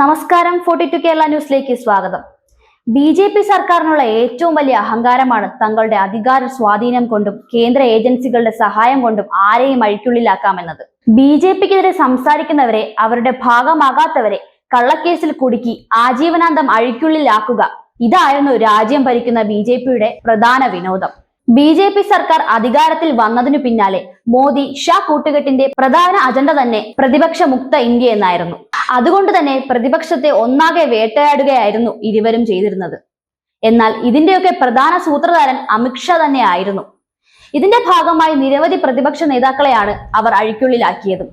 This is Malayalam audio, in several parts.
നമസ്കാരം ഫോർട്ടി ടു കേരള ന്യൂസിലേക്ക് സ്വാഗതം. ബി ജെ പി സർക്കാരിനുള്ള ഏറ്റവും വലിയ അഹങ്കാരമാണ് തങ്ങളുടെ അധികാര സ്വാധീനം കൊണ്ടും കേന്ദ്ര ഏജൻസികളുടെ സഹായം കൊണ്ടും ആരെയും അഴിക്കുള്ളിലാക്കാമെന്നത്. ബി ജെ പിക്കെതിരെ സംസാരിക്കുന്നവരെ അവരുടെ ഭാഗമാകാത്തവരെ കള്ളക്കേസിൽ കുടുക്കി ആജീവനാന്തം അഴിക്കുള്ളിലാക്കുക ഇതായിരുന്നു രാജ്യം ഭരിക്കുന്ന ബി പ്രധാന വിനോദം. ബി ജെ പി സർക്കാർ അധികാരത്തിൽ വന്നതിനു പിന്നാലെ മോദി ഷാ കൂട്ടുകെട്ടിന്റെ പ്രധാന അജണ്ട തന്നെ പ്രതിപക്ഷ മുക്ത ഇന്ത്യ എന്നായിരുന്നു. അതുകൊണ്ട് തന്നെ പ്രതിപക്ഷത്തെ ഒന്നാകെ വേട്ടയാടുകയായിരുന്നു ഇരുവരും ചെയ്തിരുന്നത്. എന്നാൽ ഇതിന്റെയൊക്കെ പ്രധാന സൂത്രധാരൻ അമിത്ഷാ തന്നെ ആയിരുന്നു. ഇതിന്റെ ഭാഗമായി നിരവധി പ്രതിപക്ഷ നേതാക്കളെയാണ് അവർ അഴിക്കുള്ളിലാക്കിയത്.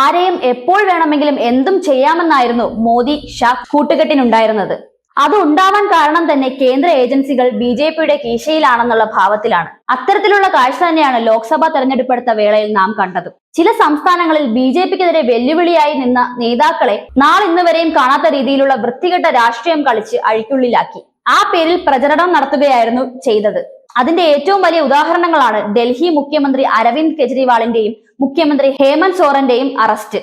ആരെയും എപ്പോൾ വേണമെങ്കിലും എന്തും ചെയ്യാമെന്നായിരുന്നു മോദി ഷാ കൂട്ടുകെട്ടിനുണ്ടായിരുന്നത്. അത് ഉണ്ടാവാൻ കാരണം തന്നെ കേന്ദ്ര ഏജൻസികൾ ബി ജെ പിയുടെ കീശയിലാണെന്നുള്ള ഭാവത്തിലാണ്. അത്തരത്തിലുള്ള കാഴ്ച തന്നെയാണ് ലോക്സഭാ തെരഞ്ഞെടുപ്പെടുത്ത വേളയിൽ നാം കണ്ടത്. ചില സംസ്ഥാനങ്ങളിൽ ബി ജെ പിക്കെതിരെ വെല്ലുവിളിയായി നിന്ന നേതാക്കളെ നാളിന്ന് വരെയും കാണാത്ത രീതിയിലുള്ള വൃത്തികെട്ട രാഷ്ട്രീയം കളിച്ച് അഴിക്കുള്ളിലാക്കി. ആ പേരിൽ പ്രചരണം നടത്തുകയായിരുന്നു ചെയ്തത്. അതിന്റെ ഏറ്റവും വലിയ ഉദാഹരണങ്ങളാണ് ഡൽഹി മുഖ്യമന്ത്രി അരവിന്ദ് കെജ്രിവാളിന്റെയും മുഖ്യമന്ത്രി ഹേമന്ത് സോറന്റെയും അറസ്റ്റ്.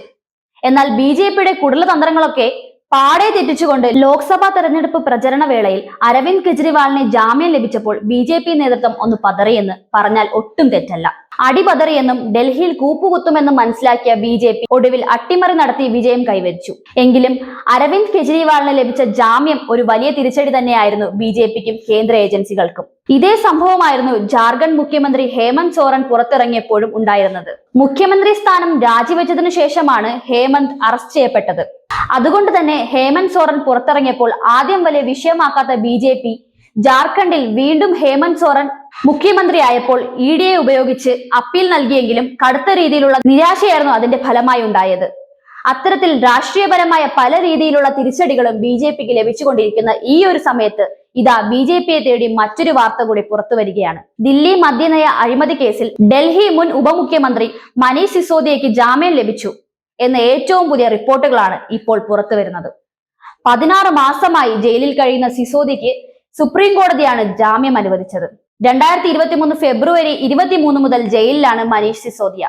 എന്നാൽ ബി ജെ പിയുടെ കുടലതന്ത്രങ്ങളൊക്കെ പാടെ തെറ്റിച്ചുകൊണ്ട് ലോക്സഭാ തെരഞ്ഞെടുപ്പ് പ്രചരണ വേളയിൽ അരവിന്ദ് കെജ്രിവാളിന് ജാമ്യം ലഭിച്ചപ്പോൾ ബി നേതൃത്വം ഒന്ന് പതറിയെന്ന് പറഞ്ഞാൽ ഒട്ടും തെറ്റല്ല. അടിപതറിയെന്നും ഡൽഹിയിൽ കൂപ്പുകുത്തുമെന്നും മനസ്സിലാക്കിയ ബി ജെ പി ഒടുവിൽ അട്ടിമറി നടത്തി വിജയം കൈവരിച്ചു. എങ്കിലും അരവിന്ദ് കെജ്രിവാളിന് ലഭിച്ച ജാമ്യം ഒരു വലിയ തിരിച്ചടി തന്നെയായിരുന്നു ബി ജെ പിക്കും കേന്ദ്ര ഏജൻസികൾക്കും. ഇതേ സംഭവമായിരുന്നു ജാർഖണ്ഡ് മുഖ്യമന്ത്രി ഹേമന്ത് സോറൻ പുറത്തിറങ്ങിയപ്പോഴും ഉണ്ടായിരുന്നത്. മുഖ്യമന്ത്രി സ്ഥാനം രാജിവെച്ചതിനു ശേഷമാണ് ഹേമന്ത് അറസ്റ്റ് ചെയ്യപ്പെട്ടത്. അതുകൊണ്ട് തന്നെ ഹേമന്ത് സോറൻ പുറത്തിറങ്ങിയപ്പോൾ ആദ്യം വലിയ വിഷയമാക്കാത്ത ബി ജാർഖണ്ഡിൽ വീണ്ടും ഹേമന്ത് സോറൻ മുഖ്യമന്ത്രിയായപ്പോൾ ഇ ഡി എ ഉപയോഗിച്ച് അപ്പീൽ നൽകിയെങ്കിലും കടുത്ത രീതിയിലുള്ള നിരാശയായിരുന്നു അതിന്റെ ഫലമായി ഉണ്ടായത്. അത്തരത്തിൽ രാഷ്ട്രീയപരമായ പല രീതിയിലുള്ള തിരിച്ചടികളും ബി ജെ പിക്ക് ലഭിച്ചുകൊണ്ടിരിക്കുന്ന ഈ ഒരു സമയത്ത് ഇതാ ബി ജെ പിയെ തേടി മറ്റൊരു വാർത്ത കൂടി പുറത്തു വരികയാണ്. ദില്ലി മദ്യനയ അഴിമതി കേസിൽ ഡൽഹി മുൻ ഉപമുഖ്യമന്ത്രി മനീഷ് സിസോദിയയ്ക്ക് ജാമ്യം ലഭിച്ചു എന്ന ഏറ്റവും പുതിയ റിപ്പോർട്ടുകളാണ് ഇപ്പോൾ പുറത്തു വരുന്നത്. പതിനാറ് മാസമായി ജയിലിൽ കഴിയുന്ന സിസോദിക്ക് സുപ്രീം കോടതിയാണ് ജാമ്യം അനുവദിച്ചത്. രണ്ടായിരത്തി ഇരുപത്തി മൂന്ന് ഫെബ്രുവരി ഇരുപത്തിമൂന്ന് മുതൽ ജയിലിലാണ് Manish Sisodia.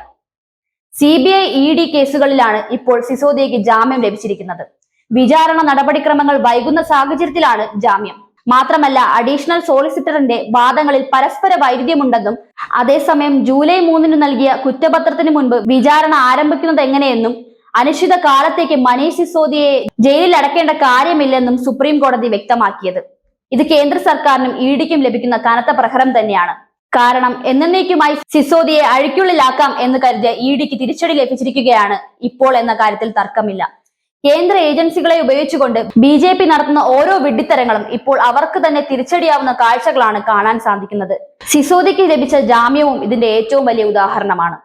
C B I E D കേസുകളിലാണ് ഇപ്പോൾ സിസോദിയക്ക് ജാമ്യം ലഭിച്ചിരിക്കുന്നത്. വിചാരണ നടപടിക്രമങ്ങൾ വൈകുന്ന സാഹചര്യത്തിലാണ് ജാമ്യം. മാത്രമല്ല അഡീഷണൽ സോളിസിറ്ററിന്റെ വാദങ്ങളിൽ പരസ്പര വൈരുദ്ധ്യമുണ്ടെന്നും അതേസമയം ജൂലൈ മൂന്നിന് നൽകിയ കുറ്റപത്രത്തിന് മുൻപ് വിചാരണ ആരംഭിക്കുന്നത് എങ്ങനെയെന്നും അനിശ്ചിത കാലത്തേക്ക് മനീഷ് സിസോദിയെ ജയിലിൽ അടക്കേണ്ട കാര്യമില്ലെന്നും സുപ്രീം കോടതി വ്യക്തമാക്കിയത്. ഇത് കേന്ദ്ര സർക്കാരിനും ഇ ഡിക്കും ലഭിക്കുന്ന കനത്ത പ്രഹരം തന്നെയാണ്. കാരണം എന്നേക്കുമായി സിസോദിയെ അഴിക്കുള്ളിലാക്കാം എന്ന് കരുതിയ ഇ ഡിക്ക് തിരിച്ചടി ലഭിച്ചിരിക്കുകയാണ് ഇപ്പോൾ എന്ന കാര്യത്തിൽ തർക്കമില്ല. കേന്ദ്ര ഏജൻസികളെ ഉപയോഗിച്ചുകൊണ്ട് ബി ജെ പി നടത്തുന്ന ഓരോ വിഡ്ഢിത്തരങ്ങളും ഇപ്പോൾ അവർക്ക് തന്നെ തിരിച്ചടിയാവുന്ന കാഴ്ചകളാണ് കാണാൻ സാധിക്കുന്നത്. സിസോദിക്ക് ലഭിച്ച ജാമ്യവും ഇതിന്റെ ഏറ്റവും വലിയ ഉദാഹരണമാണ്.